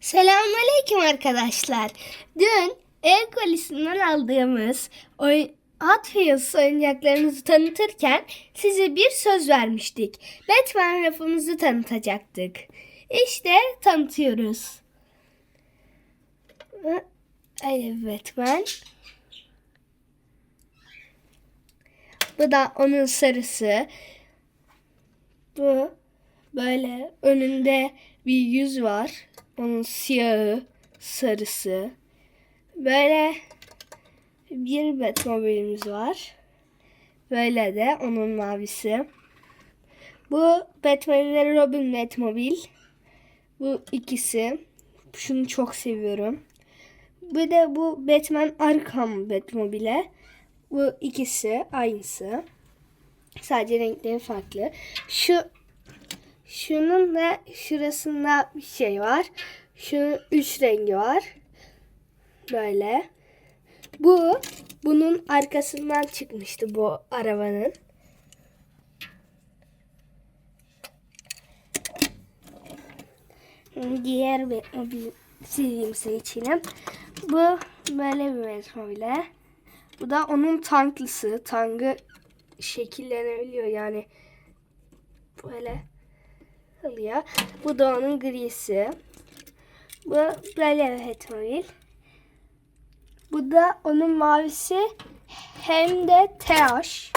Selamünaleyküm arkadaşlar. Dün ev kolisinden aldığımız oy Hot Wheels oyuncaklarımızı tanıtırken size bir söz vermiştik. Batman rafımızı tanıtacaktık. İşte tanıtıyoruz. Evet Batman. Bu da onun sarısı. Bu böyle önünde bir yüz var. Onun siyahı, sarısı. Böyle bir Batmobile'imiz var. Böyle de onun mavisi. Bu Batman Robin Batmobile. Bu ikisi. Şunu çok seviyorum. Bir de bu Batman Arkham Batmobile. Bu ikisi aynısı. Sadece renkleri farklı. Şu şunun da şurasında bir şey var. Şunun üç rengi var. Böyle. Bu bunun arkasından çıkmıştı bu arabanın. Diğer bir bir seçelim. Bu böyle bir Batmobile. Bu da onun tanklısı. Tankı şekillenebiliyor yani. Böyle oluyor. Bu da onun grisi. Bu böyle Batmobile. Bu da onun mavisi hem de TH.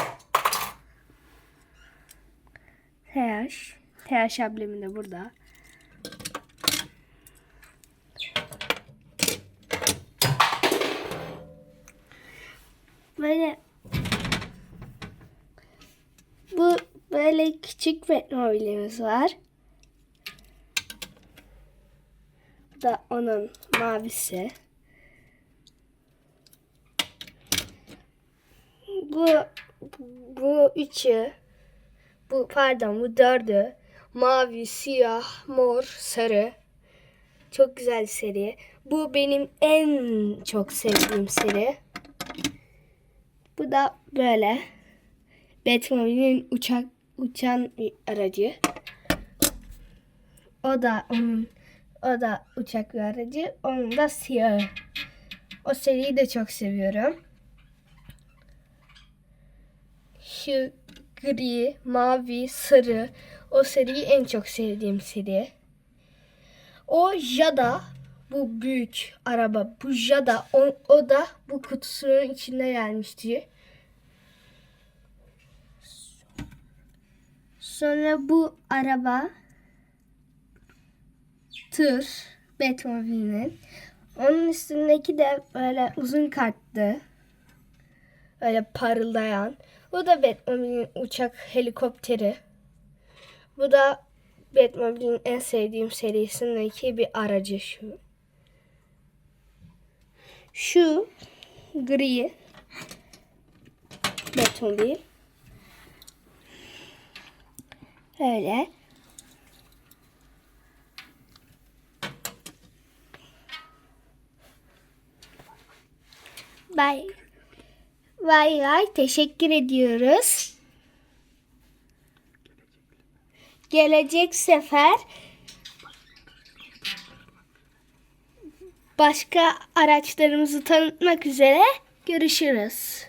TH. TH ablemi de burada. Böyle bu böyle küçük Batmobile'imiz var. Bu da onun mavisi. Bu bu üçü bu pardon bu dördü mavi, siyah, mor, sarı. Çok güzel seri. Bu benim en çok sevdiğim seri. Bu da böyle. Batman'in uçak uçan aracı. O da onun o da uçak bir aracı. Onun da siyahı. O seriyi de çok seviyorum. Şu gri, mavi, sarı. O seriyi en çok sevdiğim seri. O Jada bu büyük araba. Bu Jada o, o da bu kutusunun içinde gelmişti. Sonra bu araba tır Batmobile'nin. Onun üstündeki de böyle uzun karttı. Böyle parıldayan. Bu da Batmobile'in uçak helikopteri. Bu da Batmobile'in en sevdiğim serisindeki bir aracı şu. Şu gri Batmobile. Öyle. Bye. Vay vay teşekkür ediyoruz. Gelecek sefer başka araçlarımızı tanıtmak üzere görüşürüz.